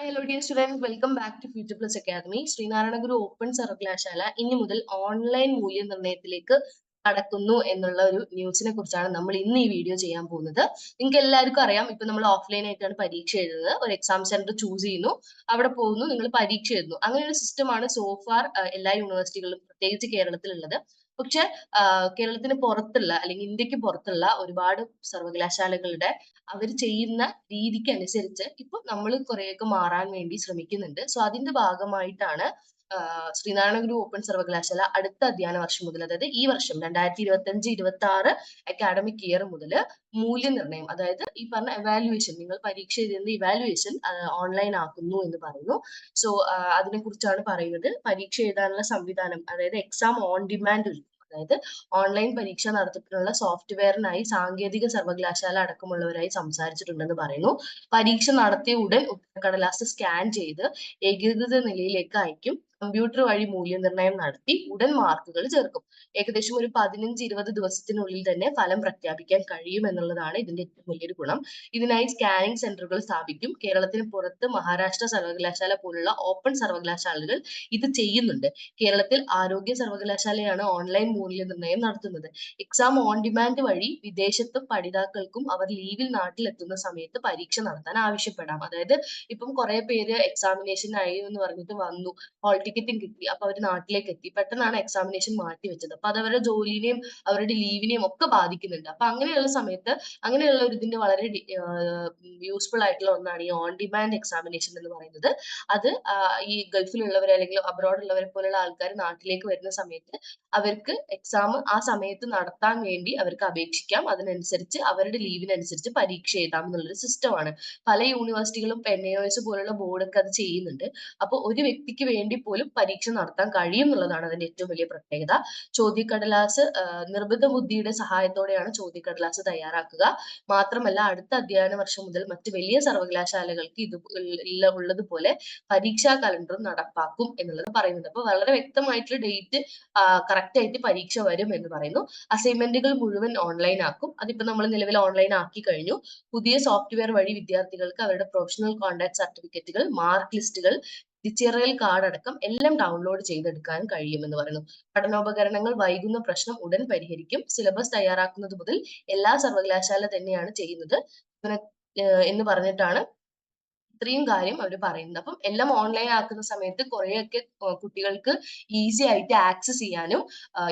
Hi hello dear students welcome back to future plus academy Sreenarayana Guru open സർവകലാശാല ഇനി മുതൽ online മൂല്യനിർണയത്തിലേക്ക് കടക്കുന്നു എന്നുള്ള ഒരു ന്യൂസിനെ കുറിച്ചാണ് നമ്മൾ ഇന്ന് ഈ വീഡിയോ ചെയ്യാൻ പോകുന്നത്. നിങ്ങൾക്ക് എല്ലാവർക്കും അറിയാം ഇപ്പൊ നമ്മൾ ഓഫ്ലൈൻ ആയിട്ടാണ് പരീക്ഷ എഴുതുന്നത്. ഒരു എക്സാം സെന്റർ ചൂസ് ചെയ്യുന്നു. അവിടെ പോകുന്നു നിങ്ങൾ പരീക്ഷ എഴുതുന്നു. അങ്ങനെ ഒരു സിസ്റ്റമാണ് സോഫാർ എല്ലാ യൂണിവേഴ്സിറ്റികളിലും പ്രത്യേകിച്ച് കേരളത്തിലുള്ളത്. പക്ഷെ കേരളത്തിന് പുറത്തുള്ള അല്ലെങ്കിൽ ഇന്ത്യയ്ക്ക് പുറത്തുള്ള ഒരുപാട് സർവകലാശാലകളുടെ അവർ ചെയ്യുന്ന രീതിക്ക് അനുസരിച്ച് ഇപ്പൊ നമ്മൾ കുറെയൊക്കെ മാറാൻ വേണ്ടി ശ്രമിക്കുന്നുണ്ട്. സോ അതിന്റെ ഭാഗമായിട്ടാണ് ശ്രീനാരായണ ഗുരു ഓപ്പൺ സർവകലാശാല അടുത്ത അധ്യയന വർഷം മുതൽ അതായത് ഈ വർഷം രണ്ടായിരത്തി ഇരുപത്തി അഞ്ച് ഇരുപത്തി ആറ് അക്കാഡമിക് ഇയർ മുതൽ മൂല്യനിർണയം അതായത് ഈ പറഞ്ഞ എവാലുവേഷൻ നിങ്ങൾ പരീക്ഷ എഴുതുന്ന ഇവാലുവേഷൻ ഓൺലൈൻ ആക്കുന്നു എന്ന് പറയുന്നു. സോ അതിനെ കുറിച്ചാണ് പറയുന്നത്. പരീക്ഷ എഴുതാനുള്ള സംവിധാനം അതായത് എക്സാം ഓൺ ഡിമാൻഡ് അതായത് ഓൺലൈൻ പരീക്ഷ നടത്തിപ്പിനുള്ള സോഫ്റ്റ്വെയറിനായി സാങ്കേതിക സർവകലാശാല അടക്കമുള്ളവരായി സംസാരിച്ചിട്ടുണ്ടെന്ന് പറയുന്നു. പരീക്ഷ നടത്തിയ ഉടൻ ഉത്തരക്കടലാസ് സ്കാൻ ചെയ്ത് ഏകീകൃത നിലയിലേക്ക് അയക്കും. കമ്പ്യൂട്ടർ വഴി മൂല്യനിർണയം നടത്തി ഉടൻ മാർക്കുകൾ ചേർക്കും. ഏകദേശം ഒരു പതിനഞ്ച് ഇരുപത് ദിവസത്തിനുള്ളിൽ തന്നെ ഫലം പ്രഖ്യാപിക്കാൻ കഴിയും എന്നുള്ളതാണ് ഇതിന്റെ ഏറ്റവും വലിയൊരു ഗുണം. ഇതിനായി സ്കാനിംഗ് സെന്ററുകൾ സ്ഥാപിക്കും. കേരളത്തിന് പുറത്ത് മഹാരാഷ്ട്ര സർവകലാശാല പോലുള്ള ഓപ്പൺ സർവകലാശാലകൾ ഇത് ചെയ്യുന്നുണ്ട്. കേരളത്തിൽ ആരോഗ്യ സർവകലാശാലയാണ് ഓൺലൈൻ മൂല്യനിർണയം നടത്തുന്നത്. എക്സാം ഓൺ ഡിമാൻഡ് വഴി വിദേശത്തും പഠിതാക്കൾക്കും അവർ ലീവിൽ നാട്ടിലെത്തുന്ന സമയത്ത് പരീക്ഷ നടത്താൻ ആവശ്യപ്പെടാം. അതായത് ഇപ്പം കുറെ പേര് എക്സാമിനേഷൻ ആയി എന്ന് പറഞ്ഞിട്ട് വന്നു. ഹോൾ ടിക്കറ്റും കിട്ടി. അപ്പൊ അവർ നാട്ടിലേക്ക് എത്തി. പെട്ടെന്നാണ് എക്സാമിനേഷൻ മാറ്റി വെച്ചത് അപ്പൊ അത് അവരുടെ ജോലിനെയും അവരുടെ ലീവിനെയും ഒക്കെ ബാധിക്കുന്നുണ്ട്. അപ്പൊ അങ്ങനെയുള്ള സമയത്ത് അങ്ങനെയുള്ള ഒരു ഇതിന്റെ വളരെ യൂസ്ഫുൾ ആയിട്ടുള്ള ഒന്നാണ് ഈ ഓൺ ഡിമാൻഡ് എക്സാമിനേഷൻ എന്ന് പറയുന്നത്. അത് ഈ ഗൾഫിലുള്ളവരെ അല്ലെങ്കിൽ അബ്രോഡ് ഉള്ളവരെ പോലുള്ള ആൾക്കാർ നാട്ടിലേക്ക് വരുന്ന സമയത്ത് അവർക്ക് എക്സാം ആ സമയത്ത് നടത്താൻ വേണ്ടി അവർക്ക് അപേക്ഷിക്കാം. അതിനനുസരിച്ച് അവരുടെ ലീവിനനുസരിച്ച് പരീക്ഷ എഴുതാം എന്നുള്ളൊരു സിസ്റ്റമാണ് പല യൂണിവേഴ്സിറ്റികളും എൻ എസ് പോലുള്ള ബോർഡൊക്കെ അത് ചെയ്യുന്നുണ്ട്. അപ്പോൾ ഒരു വ്യക്തിക്ക് വേണ്ടി പോലും പരീക്ഷ നടത്താൻ കഴിയും എന്നുള്ളതാണ് അതിന്റെ ഏറ്റവും വലിയ പ്രത്യേകത. ചോദ്യക്കടലാസ് നിർബന്ധ ബുദ്ധിയുടെ സഹായത്തോടെയാണ് ചോദ്യക്കടലാസ് തയ്യാറാക്കുക. മാത്രമല്ല അടുത്ത അധ്യയന വർഷം മുതൽ മറ്റ് വലിയ സർവകലാശാലകൾക്ക് ഇത് ഉള്ളതുപോലെ പരീക്ഷാ കലണ്ടറും നടപ്പാക്കും എന്നുള്ളത് പറയുന്നുണ്ട്. അപ്പൊ വളരെ വ്യക്തമായിട്ടുള്ള ഡേറ്റ് കറക്റ്റ് ആയിട്ട് പരീക്ഷ വരും എന്ന് പറയുന്നു. അസൈൻമെന്റുകൾ മുഴുവൻ ഓൺലൈൻ ആക്കും. അതിപ്പോ നമ്മൾ നിലവിൽ ഓൺലൈൻ ആക്കി കഴിഞ്ഞു. പുതിയ സോഫ്റ്റ്വെയർ വഴി വിദ്യാർത്ഥികൾക്ക് അവരുടെ പ്രൊഫഷണൽ കോൺടാക്ട് സർട്ടിഫിക്കറ്റുകൾ മാർക്ക് ലിസ്റ്റുകൾ തിരിച്ചറിയൽ കാർഡ് അടക്കം എല്ലാം ഡൗൺലോഡ് ചെയ്തെടുക്കാനും കഴിയുമെന്ന് പറയുന്നു. പഠനോപകരണങ്ങൾ വൈകുന്ന പ്രശ്നം ഉടൻ പരിഹരിക്കും. സിലബസ് തയ്യാറാക്കുന്നത് മുതൽ എല്ലാ സർവകലാശാല തന്നെയാണ് ചെയ്യുന്നത്. എന്ന് പറഞ്ഞിട്ടാണ് ഇത്രയും കാര്യം അവർ പറയുന്നത് അപ്പം എല്ലാം ഓൺലൈൻ ആക്കുന്ന സമയത്ത് കുറേയൊക്കെ കുട്ടികൾക്ക് ഈസി ആയിട്ട് ആക്സസ് ചെയ്യാനും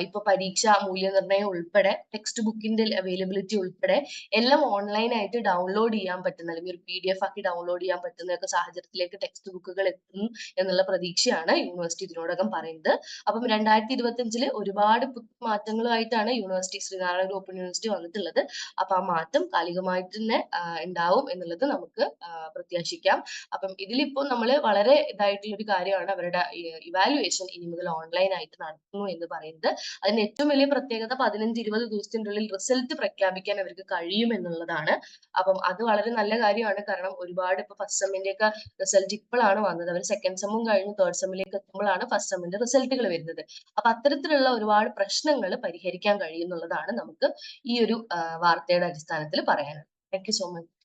ഇപ്പൊ പരീക്ഷ മൂല്യനിർണയം ഉൾപ്പെടെ ടെക്സ്റ്റ് ബുക്കിന്റെ അവൈലബിലിറ്റി ഉൾപ്പെടെ എല്ലാം ഓൺലൈൻ ആയിട്ട് ഡൗൺലോഡ് ചെയ്യാൻ പറ്റുന്ന അല്ലെങ്കിൽ ഒരു പി ഡി എഫ് ആക്കി ഡൗൺലോഡ് ചെയ്യാൻ പറ്റുന്ന സാഹചര്യത്തിലേക്ക് ടെക്സ്റ്റ് ബുക്കുകൾ എത്തും എന്നുള്ള പ്രതീക്ഷയാണ് യൂണിവേഴ്സിറ്റി ഇതിനോടകം പറയുന്നത്. അപ്പം രണ്ടായിരത്തി ഇരുപത്തി അഞ്ചിൽ ഒരുപാട് മാറ്റങ്ങളുമായിട്ടാണ് യൂണിവേഴ്സിറ്റി ശ്രീനാരായണ ഓപ്പൺ യൂണിവേഴ്സിറ്റി വന്നിട്ടുള്ളത്. അപ്പൊ ആ മാറ്റം കാലികമായിട്ട് തന്നെ ഉണ്ടാവും എന്നുള്ളത് നമുക്ക് പ്രത്യാശിക്കാം. അപ്പം ഇതിലിപ്പോ നമ്മൾ വളരെ ഇതായിട്ടുള്ള ഒരു കാര്യമാണ് അവരുടെ ഇവാലുവേഷൻ ഇനി മുതൽ ഓൺലൈൻ ആയിട്ട് നടത്തുന്നു എന്ന് പറയുന്നത്. അതിന് ഏറ്റവും വലിയ പ്രത്യേകത പതിനഞ്ച് ഇരുപത് ദിവസത്തിന്റെ ഉള്ളിൽ റിസൾട്ട് പ്രഖ്യാപിക്കാൻ അവർക്ക് കഴിയും എന്നുള്ളതാണ്. അപ്പം അത് വളരെ നല്ല കാര്യമാണ്. കാരണം ഒരുപാട് ഇപ്പൊ ഫസ്റ്റ് സെമ്മിന്റെ ഒക്കെ റിസൾട്ട് ഇപ്പോഴാണ് വന്നത്. അവർ സെക്കൻഡ് സെമ്മും കഴിഞ്ഞ് തേർഡ് സെമ്മിലേക്ക് എത്തുമ്പോഴാണ് ഫസ്റ്റ് സെമ്മിന്റെ റിസൾട്ടുകൾ വരുന്നത്. അപ്പൊ അത്തരത്തിലുള്ള ഒരുപാട് പ്രശ്നങ്ങൾ പരിഹരിക്കാൻ കഴിയുന്നുള്ളതാണ് നമുക്ക് ഈ ഒരു വാർത്തയുടെ അടിസ്ഥാനത്തിൽ പറയാനുള്ളത്. Thank you so much